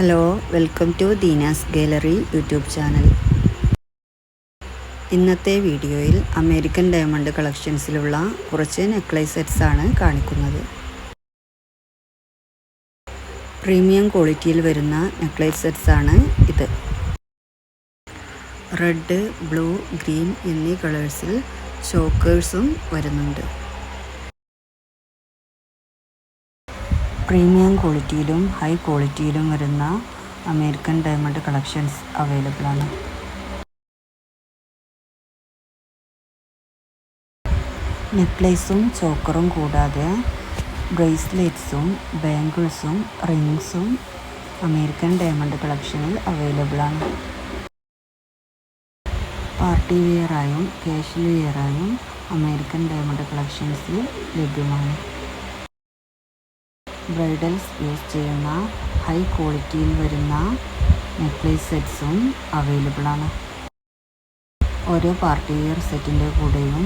Hello welcome to Deena's gallery YouTube channel. ഇന്നത്തെ വീഡിയോയിൽ American diamond കളക്ഷൻസിലുള്ള കുറച്ച് നെക്ലേസ് സെറ്റ്സ് ആണ് കാണിക്കുന്നത്. പ്രീമിയം ക്വാളിറ്റിയിൽ വരുന്ന നെക്ലേസ് സെറ്റ്സ് ആണ് ഇത്. റെഡ് ബ്ലൂ ഗ്രീൻ എന്നീ കളേഴ്സിൽ ചോക്കേഴ്സും വരുന്നുണ്ട്. പ്രീമിയം ക്വാളിറ്റിയിലും ഹൈ ക്വാളിറ്റിയിലും വരുന്ന അമേരിക്കൻ ഡയമണ്ട് കളക്ഷൻസ് അവൈലബിൾ ആണ്. നെക്ലേസും ചോക്കറും കൂടാതെ ബ്രേസ്ലെറ്റ്സും ബാംഗിൾസും റിങ്സും അമേരിക്കൻ ഡയമണ്ട് കളക്ഷനിൽ അവൈലബിൾ ആണ്. പാർട്ടി വെയറായും കാഷ്വൽ വെയറായും അമേരിക്കൻ ഡയമണ്ട് കളക്ഷൻസിൽ ലഭ്യമാണ്. ബ്രൈഡൽസ് യൂസ് ചെയ്യുന്ന ഹൈ ക്വാളിറ്റിയിൽ വരുന്ന നെക്ലേസ് സെറ്റ്സും അവൈലബിൾ ആണ്. ഓരോ പാർട്ടി വെയർ സെറ്റിന്റെ കൂടെയും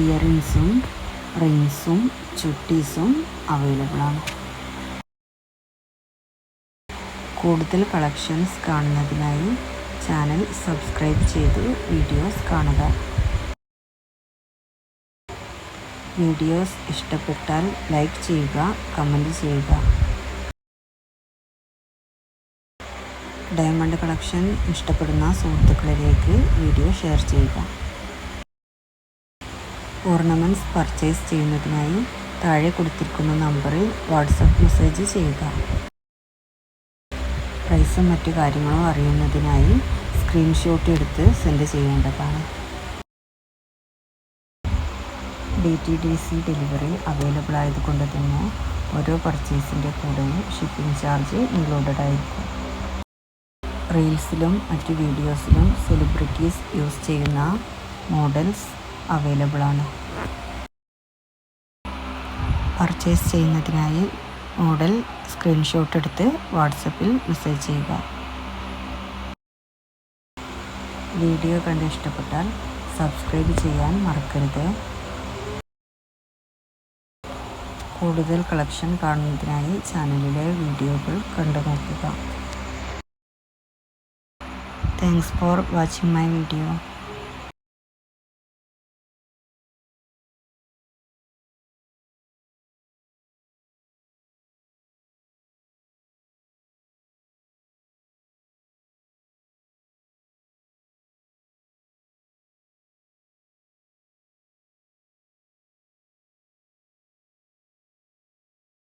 ഇയറിങ്സും റിങ്സും ചുട്ടീസും അവൈലബിൾ ആണ്. കൂടുതൽ കളക്ഷൻസ് കാണുന്നതിനായി ചാനൽ സബ്സ്ക്രൈബ് ചെയ്ത് വീഡിയോസ് കാണുക. വീഡിയോസ് ഇഷ്ടപ്പെട്ടാൽ ലൈക്ക് ചെയ്യുക കമന്റ് ചെയ്യുക. ഡയമണ്ട് കളക്ഷൻ ഇഷ്ടപ്പെടുന്ന സുഹൃത്തുക്കളിലേക്ക് വീഡിയോ ഷെയർ ചെയ്യുക. ഓർണമെന്റ്സ് പർച്ചേസ് ചെയ്യുന്നതിനായി താഴെ കൊടുത്തിരിക്കുന്ന നമ്പറിൽ വാട്സപ്പ് മെസ്സേജ് ചെയ്യുക. പ്രൈസും മറ്റു കാര്യങ്ങളും അറിയുന്നതിനായി സ്ക്രീൻഷോട്ട് എടുത്ത് സെൻഡ് ചെയ്യേണ്ടതാണ്. D T D C delivery available ആയതുകൊണ്ട് തന്നെ ഓരോ പർച്ചേസിന്റെ കൂടെയും ഷിപ്പിംഗ് ചാർജ് ഇൻക്ലൂഡഡ് ആയിരിക്കും. റീൽസിലും മറ്റ് വീഡിയോസിലും സെലിബ്രിറ്റീസ് യൂസ് ചെയ്യുന്ന മോഡൽസ് അവൈലബിൾ ആണ്. പർച്ചേസ് ചെയ്യുന്നതിനായി മോഡൽ സ്ക്രീൻഷോട്ട് എടുത്ത് വാട്സപ്പിൽ മെസ്സേജ് ചെയ്യുക. വീഡിയോ കണ്ട് ഇഷ്ടപ്പെട്ടാൽ സബ്സ്ക്രൈബ് ചെയ്യാൻ മറക്കരുത്. കൂടുതൽ കളക്ഷൻ കാണുന്നതിനായി ചാനലിലെ വീഡിയോകൾ കണ്ടു നോക്കുക thanks for watching my video